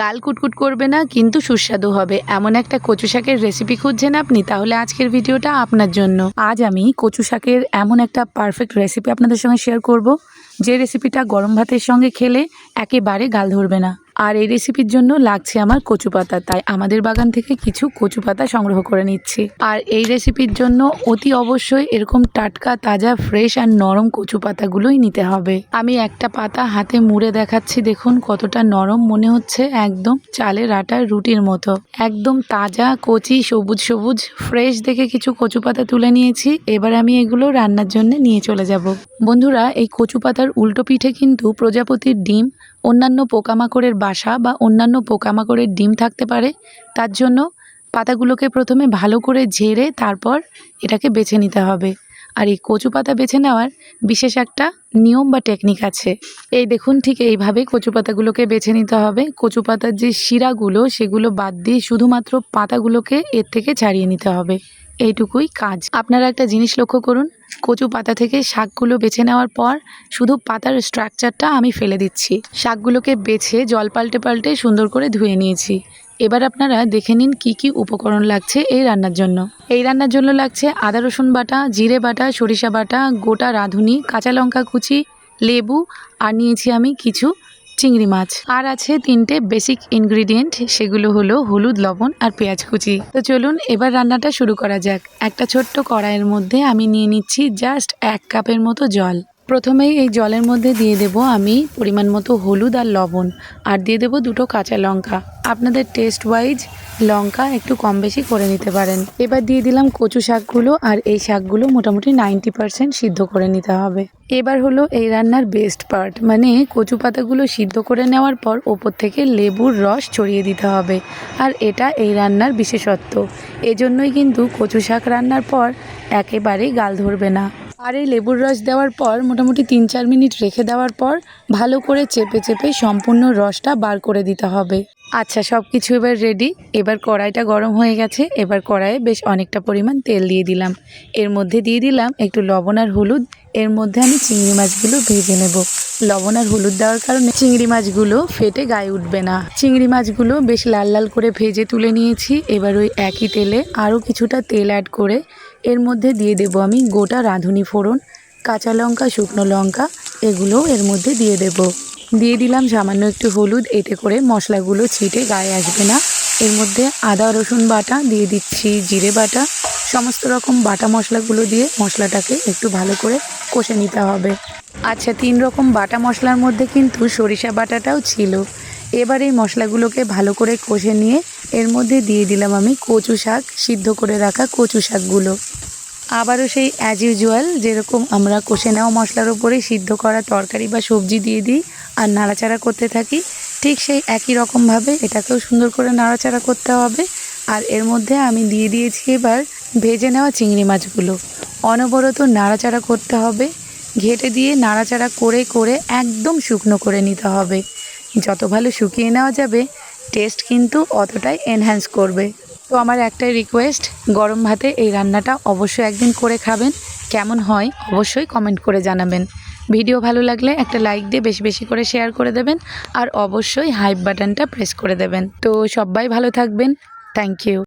গাল কুটকুট করবে না, কিন্তু সুস্বাদু হবে। এমন একটা কচু শাকের রেসিপি খুঁজছেন আপনি? তাহলে আজকের ভিডিওটা আপনার জন্য। আজ আমি কচু শাকের এমন একটা পারফেক্ট রেসিপি আপনাদের সঙ্গে শেয়ার করব, যে রেসিপিটা গরম ভাতের সঙ্গে খেলে একেবারে গাল ধরবে না। আর এই রেসিপির জন্য লাগছে আমার কচু পাতা তাই আমাদের বাগান থেকে কিছু কচু পাতা সংগ্রহ করে নিচ্ছি। আর এই রেসিপির জন্য অতি অবশ্যই এরকম টাটকা, তাজা ফ্রেশ আর নরম কচু পাতাগুলোই নিতে হবে। আমি একটা পাতা হাতে মুড়ে দেখাচ্ছি, দেখুন কতটা নরম মনে হচ্ছে, একদম চালের আটার রুটির মতো। একদম তাজা, কচি, সবুজ সবুজ ফ্রেশ দেখে কিছু কচু পাতা তুলে নিয়েছি। এবার আমি এগুলো রান্নার জন্য নিয়ে চলে যাব। বন্ধুরা, এই কচু পাতার উল্টো পিঠে কিন্তু প্রজাপতির ডিম অন্যান্য পোকামাকড়ের বাসা বা অন্যান্য পোকামাকড়ের ডিম থাকতে পারে, তার জন্য পাতাগুলোকে প্রথমে ভালো করে ঝেড়ে তারপর এটাকে বেছে নিতে হবে। আর এই কচু পাতা বেছে নেওয়ার বিশেষ একটা নিয়ম বা টেকনিক আছে। এই দেখুন ঠিক এইভাবে কচু পাতাগুলোকে বেছে নিতে হবে। কচু পাতার যে শিরাগুলো, সেগুলো বাদ দিয়ে শুধুমাত্র পাতাগুলোকে এর থেকে ছাড়িয়ে নিতে হবে। এইটুকুই কাজ। আপনারা একটা জিনিস লক্ষ্য করুন, কচু পাতা থেকে শাকগুলো বেছে নেওয়ার পর শুধু পাতার স্ট্রাকচারটা আমি ফেলে দিচ্ছি। শাকগুলোকে বেছে জল পাল্টে পাল্টে সুন্দর করে ধুয়ে নিয়েছি। এবার আপনারা দেখে নিন কি কি উপকরণ লাগছে এই রান্নার জন্য। এই রান্নার জন্য লাগছে আদা, রসুন বাটা, জিরে বাটা, সরিষা বাটা, গোটা রাঁধুনি, কাঁচা লঙ্কা কুচি, লেবু, আর নিয়েছি আমি কিছু চিংড়ি মাছ। আর আছে তিনটে বেসিক ইনগ্রিডিয়েন্ট সেগুলো হলো হলুদ, লবণ আর পেঁয়াজ কুচি। তো চলুন এবার রান্নাটা শুরু করা যাক। একটা ছোট্ট কড়াইয়ের মধ্যে আমি নিয়ে নিচ্ছি জাস্ট এক কাপের মতো জল। প্রথমেই এই জলের মধ্যে দিয়ে দেব আমি পরিমাণ মতো হলুদ আর লবণ। আর দিয়ে দেব দুটো কাঁচা লঙ্কা। আপনাদের টেস্ট ওয়াইজ লঙ্কা একটু কম বেশি করে নিতে পারেন। এবার দিয়ে দিলাম কচু শাকগুলো আর এই শাকগুলো মোটামুটি নাইনটি পারসেন্ট সিদ্ধ করে নিতে হবে। এবার হলো এই রান্নার বেস্ট পার্ট মানে কচু পাতাগুলো সিদ্ধ করে নেওয়ার পর ওপর থেকে লেবুর রস ছড়িয়ে দিতে হবে। আর এটা এই রান্নার বিশেষত্ব। এজন্যই কিন্তু কচু শাক রান্নার পর একেবারেই গাল ধরবে না। আর এই লেবুর রস দেওয়ার পর মোটামুটি তিন চার মিনিট রেখে দেওয়ার পর ভালো করে চেপে চেপে সম্পূর্ণ রসটা বার করে দিতে হবে। আচ্ছা সব কিছু এবার রেডি এবার কড়াইটা গরম হয়ে গেছে। এবার কড়াইয়ে বেশ অনেকটা পরিমাণ তেল দিয়ে দিলাম। এর মধ্যে দিয়ে দিলাম একটু লবণ আর হলুদ। এর মধ্যে আমি চিংড়ি মাছগুলো ভেজে নেব। লবণ আর হলুদ দেওয়ার কারণে চিংড়ি মাছগুলো ফেটে গায়ে উঠবে না। চিংড়ি মাছগুলো বেশ লাল লাল করে ভেজে তুলে নিয়েছি। এবার ওই একই তেলে আরও কিছুটা তেল অ্যাড করে এর মধ্যে দিয়ে দেব আমি গোটা রাঁধুনি ফোড়ন, কাঁচা লঙ্কা, শুকনো লঙ্কা এগুলো এর মধ্যে দিয়ে দেব। দিয়ে দিলাম সামান্য একটু হলুদ, এতে করে মশলাগুলো ছিটে গায়ে আসবে না। এর মধ্যে আদা, রসুন বাটা দিয়ে দিচ্ছি, জিরে বাটা সমস্ত রকম বাটা মশলাগুলো দিয়ে মশলাটাকে একটু ভালো করে কষে নিতে হবে। আচ্ছা তিন রকম বাটা মশলার মধ্যে কিন্তু সরিষা বাটাটাও ছিল। এবার এই মশলাগুলোকে ভালো করে কষে নিয়ে এর মধ্যে দিয়ে দিলাম আমি কচু শাক, সিদ্ধ করে রাখা কচু শাকগুলো। আবারও সেই অ্যাজ ইউজুয়াল যেরকম আমরা কষে নেওয়া মশলার উপরে সিদ্ধ করা তরকারি বা সবজি দিয়ে দিই আর নাড়াচাড়া করতে থাকি, ঠিক সেই একই রকমভাবে এটাকেও সুন্দর করে নাড়াচাড়া করতে হবে। আর এর মধ্যে আমি দিয়ে দিয়েছি এবার ভেজে নেওয়া চিংড়ি মাছগুলো। অনবরত নাড়াচাড়া করতে হবে। ঘেটে দিয়ে নাড়াচাড়া করে করে একদম শুকনো করে নিতে হবে। যত ভালো শুকিয়ে নেওয়া যাবে টেস্ট কিন্তু অতটাই এনহ্যান্স করবে। তো আমার একটাই রিকোয়েস্ট গরম ভাতে এই রান্নাটা অবশ্যই একদিন করে খাবেন। কেমন হয় অবশ্যই কমেন্ট করে জানাবেন। ভিডিও ভালো লাগলে একটা লাইক দিয়ে বেশি বেশি করে শেয়ার করে দেবেন। আর অবশ্যই হাইপ বাটনটা প্রেস করে দেবেন। তো সবাই ভালো থাকবেন। Thank you